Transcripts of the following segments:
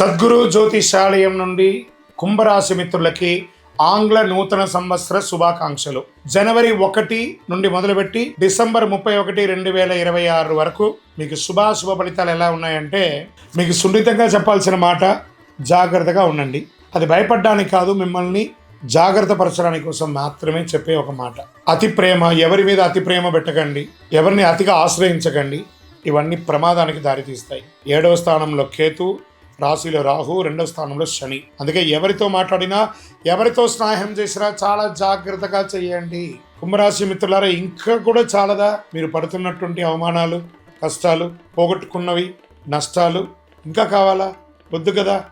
సద్గురు జ్యోతిషాలయం నుండి కుంభరాశి మిత్రులకి ఆంగ్ల నూతన సంవత్సర శుభాకాంక్షలు. జనవరి ఒకటి నుండి మొదలుపెట్టి డిసెంబర్ ముప్పై ఒకటి రెండు వేల ఇరవై ఆరు వరకు మీకు శుభాశుభ ఫలితాలు ఎలా ఉన్నాయంటే మీకు సున్నితంగా చెప్పాల్సిన మాట జాగ్రత్తగా ఉండండి. అది భయపడడానికి కాదు మిమ్మల్ని జాగ్రత్త పరచడానికి కోసం మాత్రమే చెప్పే ఒక మాట. అతి ప్రేమ ఎవరి మీద అతి ప్రేమ పెట్టకండి. ఎవరిని అతిగా ఆశ్రయించకండి. ఇవన్నీ ప్రమాదానికి దారితీస్తాయి. ఏడవ స్థానంలో కేతు రాశిలో రాహు రెండవ స్థానంలో శని. అందుకే ఎవరితో మాట్లాడినా ఎవరితో స్నేహం చేసినా చాలా జాగ్రత్తగా చేయండి. కుంభరాశి మిత్రులారా ఇంకా కూడా చాలదా మీరు పడుతున్నటువంటి అవమానాలు కష్టాలు పోగొట్టుకున్నవి నష్టాలు ఇంకా కావాలా? వద్దు కదా?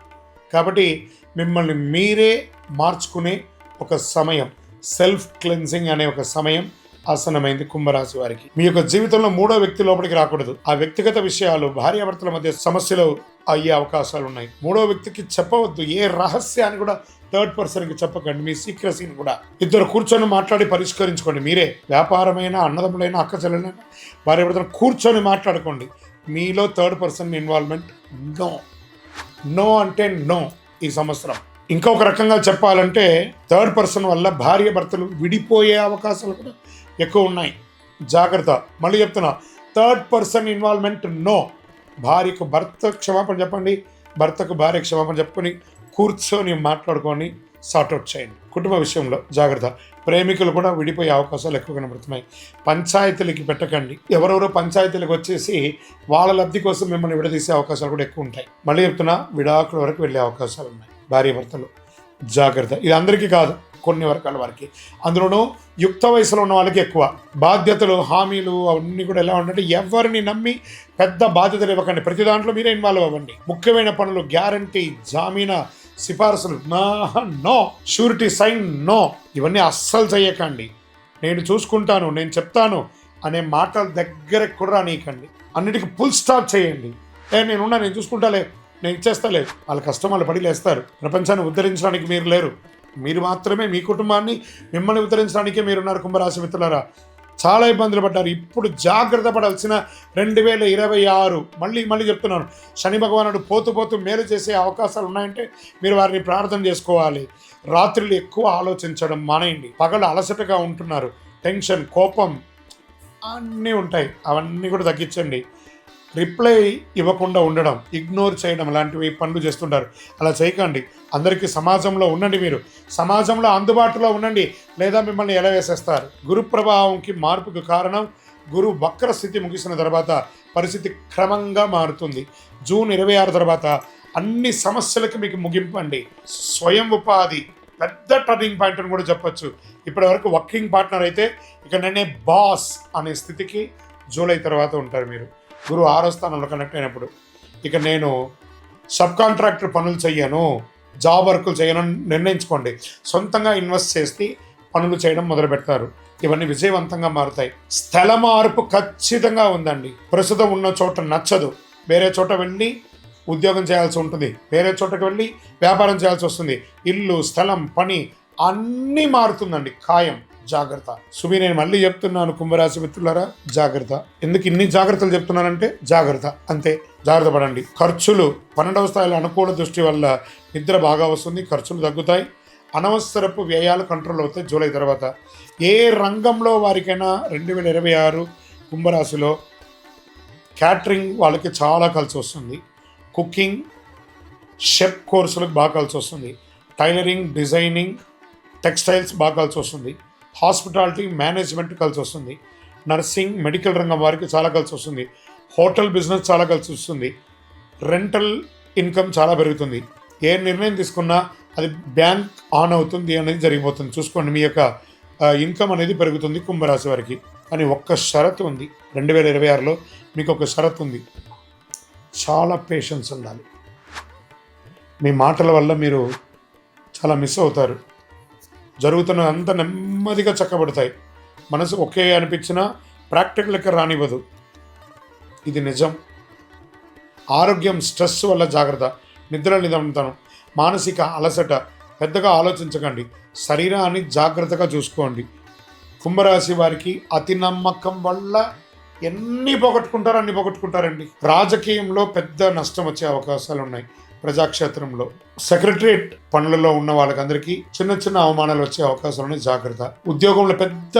కాబట్టి మిమ్మల్ని మీరే మార్చుకునే ఒక సమయం. సెల్ఫ్ క్లెన్సింగ్ అనే ఒక సమయం. ఆసనమైంది కుంభరాశి వారికి. మీ యొక్క జీవితంలో మూడో వ్యక్తి లోపలికి రాకూడదు. ఆ వ్యక్తిగత విషయాలు భార్యాభర్తల మధ్య సమస్యలు అయ్యే అవకాశాలు ఉన్నాయి. మూడో వ్యక్తికి చెప్పవద్దు. ఏ రహస్యాన్ని కూడా థర్డ్ పర్సన్కి చెప్పకండి. మీ సీక్రసీని కూడా. ఇద్దరు కూర్చొని మాట్లాడి పరిష్కరించుకోండి. మీరే వ్యాపారమైన అన్నదమ్ములైన అక్క చెల్లెలైన భార్యాభర్తలు కూర్చొని మాట్లాడుకోండి. మీలో third person involvement no. No అంటే నో ఈ సంవత్సరం. ఇంకొక రకంగా చెప్పాలంటే థర్డ్ పర్సన్ వల్ల భార్య భర్తలు విడిపోయే అవకాశాలు కూడా ఎక్కువ ఉన్నాయి. జాగ్రత్త. మళ్ళీ చెప్తున్నా థర్డ్ పర్సన్ ఇన్వాల్వ్మెంట్ నో భార్యకు భర్త క్షమాపణ చెప్పండి భర్తకు భార్య క్షమాపణ చెప్పుకొని కూర్చొని మాట్లాడుకొని సార్ట్అవుట్ చేయండి. కుటుంబ విషయంలో జాగ్రత్త. ప్రేమికులు కూడా విడిపోయే అవకాశాలు ఎక్కువ కనబడుతున్నాయి. పంచాయతీలకి పెట్టకండి. ఎవరెవరో పంచాయతీలకు వచ్చేసి వాళ్ళ లబ్ధి కోసం మిమ్మల్ని విడదీసే అవకాశాలు కూడా ఎక్కువ ఉంటాయి. మళ్ళీ చెప్తున్నా విడాకుల వరకు వెళ్ళే అవకాశాలు ఉన్నాయి. భార్య భర్తలు. జాగ్రత్త. ఇది అందరికీ కాదు. కొన్ని వర్గాల వారికి. అందులోనూ యుక్త వయసులో ఉన్న వాళ్ళకి ఎక్కువ. బాధ్యతలు హామీలు అవన్నీ కూడా ఎలా ఉండంటే ఎవరిని నమ్మి పెద్ద బాధ్యతలు ఇవ్వకండి. ప్రతి దాంట్లో మీరే ఇన్వాల్వ్ అవ్వండి. ముఖ్యమైన పనులు గ్యారంటీ జామీన సిఫార్సులు. నా నో. Surety sign no. ఇవన్నీ అస్సలు చేయకండి. నేను చూసుకుంటాను నేను చెప్తాను అనే మాటల దగ్గర కూడా రానీయకండి. అన్నిటికీ ఫుల్ స్టాప్ చేయండి. ఏ నేనున్నా నేను చూసుకుంటాలే నేను ఇచ్చేస్తాలే వాళ్ళ కష్టం వాళ్ళు పడి లేస్తారు. ప్రపంచాన్ని ఉద్ధరించడానికి మీరు లేరు. మీరు మాత్రమే మీ కుటుంబాన్ని మిమ్మల్ని వితరించడానికే మీరున్నారు కుంభరాశి మిత్రులారా. చాలా ఇబ్బందులు పడ్డారు. ఇప్పుడు జాగ్రత్త పడాల్సిన రెండు వేల ఇరవై ఆరు. మళ్ళీ మళ్ళీ చెప్తున్నాను. శని భగవానుడు పోతూ పోతూ మేలు చేసే అవకాశాలు ఉన్నాయంటే మీరు వారిని ప్రార్థన చేసుకోవాలి. రాత్రులు ఎక్కువ ఆలోచించడం మానేయండి. పగలు అలసటగా ఉంటున్నారు. టెన్షన్ కోపం అన్నీ ఉంటాయి. అవన్నీ కూడా తగ్గించండి. రిప్లై ఇవ్వకుండా ఉండడం ఇగ్నోర్ చేయడం లాంటివి పనులు చేస్తుంటారు. అలా చేయకండి. అందరికీ సమాజంలో ఉండండి మీరు. సమాజంలో అందుబాటులో ఉండండి. లేదా మిమ్మల్ని ఎలా వేసేస్తారు? గురు ప్రభావంకి మార్పుకు కారణం గురు వక్ర స్థితి ముగిసిన తర్వాత పరిస్థితి క్రమంగా మారుతుంది. జూన్ ఇరవై ఆరు తర్వాత అన్ని సమస్యలకు మీకు ముగింపండి స్వయం ఉపాధి పెద్ద టర్నింగ్ పాయింట్ అని కూడా చెప్పొచ్చు. ఇప్పటి వరకు వర్కింగ్ పార్ట్నర్ అయితే ఇక నేనే బాస్ అనే స్థితికి జూలై తర్వాత ఉంటారు మీరు. గురువు ఆరో స్థానంలో కనెక్ట్ అయినప్పుడు. ఇక నేను సబ్ కాంట్రాక్టర్ పనులు చెయ్యను జాబ్ వర్కులు చేయను నిర్ణయించుకోండి. సొంతంగా ఇన్వెస్ట్ చేసి పనులు చేయడం మొదలు పెడతారు. ఇవన్నీ విజయవంతంగా మారుతాయి. స్థల మార్పు ఖచ్చితంగా ఉందండి. ప్రస్తుతం ఉన్న చోట నచ్చదు. వేరే చోట వెళ్ళి ఉద్యోగం చేయాల్సి ఉంటుంది. వేరే చోటకి వెళ్ళి వ్యాపారం చేయాల్సి వస్తుంది. ఇల్లు స్థలం పని అన్నీ మారుతుందండి. ఖాయం. జాగ్రత్త. సుమి నేను మళ్ళీ చెప్తున్నాను కుంభరాశి మిత్రులారా జాగ్రత్త. ఎందుకు ఇన్ని జాగ్రత్తలు చెప్తున్నానంటే జాగ్రత్త. అంతే జాగ్రత్త పడండి. ఖర్చులు పన్నెండవ స్థాయిలో అనుకూల దృష్టి వల్ల నిద్ర బాగా వస్తుంది ఖర్చులు తగ్గుతాయి. అనవసరపు వ్యయాలు కంట్రోల్ అవుతాయి జూలై తర్వాత. ఏ రంగంలో వారికైనా రెండు వేల ఇరవై ఆరు కుంభరాశిలో క్యాటరింగ్ వాళ్ళకి చాలా కలిసి వస్తుంది. కుకింగ్ షెఫ్ కోర్సులకు బాగా కలిసి వస్తుంది. టైలరింగ్ డిజైనింగ్ టెక్స్టైల్స్ బాగా కలిసి వస్తుంది. హాస్పిటాలిటీ మేనేజ్మెంట్ కలిసి వస్తుంది. నర్సింగ్ మెడికల్ రంగం వారికి చాలా కలిసి వస్తుంది. హోటల్ బిజినెస్ చాలా కలిసి వస్తుంది. రెంటల్ ఇన్కమ్ చాలా పెరుగుతుంది. ఏ నిర్ణయం తీసుకున్నా అది బ్యాంక్ ఆన్ అవుతుంది అనేది జరిగిపోతుంది. చూసుకోండి మీ యొక్క ఇన్కమ్ అనేది పెరుగుతుంది కుంభరాశి వారికి. కానీ ఒక్క షరతు ఉంది. రెండు వేల ఇరవై ఆరులో మీకు ఒక షరతు ఉంది. చాలా పేషెన్స్ ఉండాలి. మీ మాటల వల్ల మీరు చాలా మిస్ అవుతారు. జరుగుతున్న అంత నెమ్మదిగా చక్కబడతాయి. మనసు ఒకే అనిపించినా ప్రాక్టికల్ రానివ్వదు. ఇది నిజం. ఆరోగ్యం స్ట్రెస్ వల్ల జాగ్రత్త నిద్ర నిదంతనం మానసిక అలసట పెద్దగా ఆలోచించకండి. శరీరాన్ని జాగ్రత్తగా చూసుకోండి. కుంభరాశి వారికి అతి నమ్మకం వల్ల ఎన్ని పోగొట్టుకుంటారో అన్ని పోగొట్టుకుంటారండి. రాజకీయంలో పెద్ద నష్టం వచ్చే అవకాశాలు ఉన్నాయి ప్రజాక్షేత్రంలో. సెక్రటరియట్ పనులలో ఉన్న వాళ్ళకందరికీ చిన్న చిన్న అవమానాలు వచ్చే అవకాశాలని జాగ్రత్త. ఉద్యోగంలో పెద్ద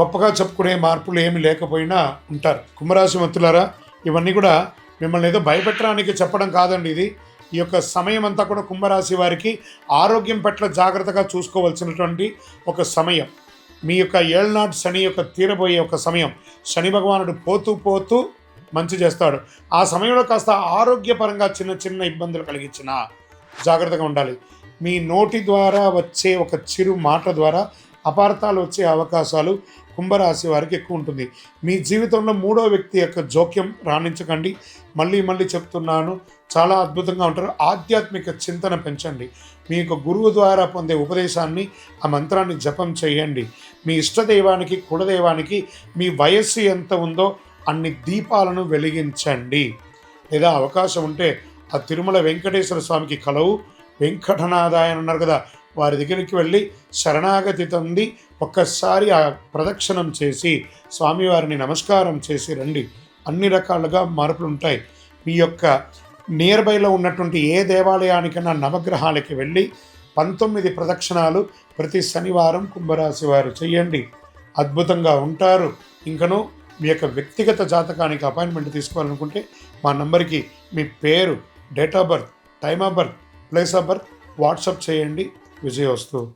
గొప్పగా చెప్పుకునే మార్పులు ఏమి లేకపోయినా ఉంటారు. కుంభరాశి మంతులారా ఇవన్నీ కూడా మిమ్మల్ని ఏదో భయపెట్టడానికి చెప్పడం కాదండి ఇది. ఈ యొక్క సమయం అంతా కూడా కుంభరాశి వారికి ఆరోగ్యం పట్ల జాగ్రత్తగా చూసుకోవాల్సినటువంటి ఒక సమయం. మీ యొక్క ఏళ్నాడు శని యొక్క తీరబోయే ఒక సమయం. శని భగవానుడు పోతూ పోతూ మంచి చేస్తాడు. ఆ సమయంలో కాస్త ఆరోగ్యపరంగా చిన్న చిన్న ఇబ్బందులు కలిగించిన జాగ్రత్తగా ఉండాలి. మీ నోటి ద్వారా వచ్చే ఒక చిరు మాట ద్వారా అపార్థాలు వచ్చే అవకాశాలు కుంభరాశి వారికి ఎక్కువ ఉంటుంది. మీ జీవితంలో మూడో వ్యక్తి యొక్క జోక్యం రాణించకండి. మళ్ళీ మళ్ళీ చెప్తున్నాను చాలా అద్భుతంగా ఉంటారు. ఆధ్యాత్మిక చింతన పెంచండి. మీ యొక్క గురువు ద్వారా పొందే ఉపదేశాన్ని ఆ మంత్రాన్ని జపం చేయండి. మీ ఇష్టదైవానికి కులదైవానికి మీ వయస్సు ఎంత ఉందో అన్ని దీపాలను వెలిగించండి. లేదా అవకాశం ఉంటే ఆ తిరుమల వెంకటేశ్వర స్వామికి కలవు. వెంకటనాథాయ అన్నారు కదా వారి దగ్గరికి వెళ్ళి శరణాగతి తంది ఒక్కసారి ఆ ప్రదక్షిణం చేసి స్వామివారిని నమస్కారం చేసి రండి. అన్ని రకాలుగా మార్పులు ఉంటాయి. మీ యొక్క నియర్ బైలో ఉన్నటువంటి ఏ దేవాలయానికైనా నవగ్రహాలకి వెళ్ళి పంతొమ్మిది ప్రదక్షిణాలు ప్రతి శనివారం కుంభరాశి వారు చేయండి. అద్భుతంగా ఉంటారు. ఇంకను మీ యొక్క వ్యక్తిగత జాతకానికి అపాయింట్మెంట్ తీసుకోవాలనుకుంటే మా నంబర్కి మీ పేరు date of birth time of birth place of birth WhatsApp చేయండి. విజయవస్తు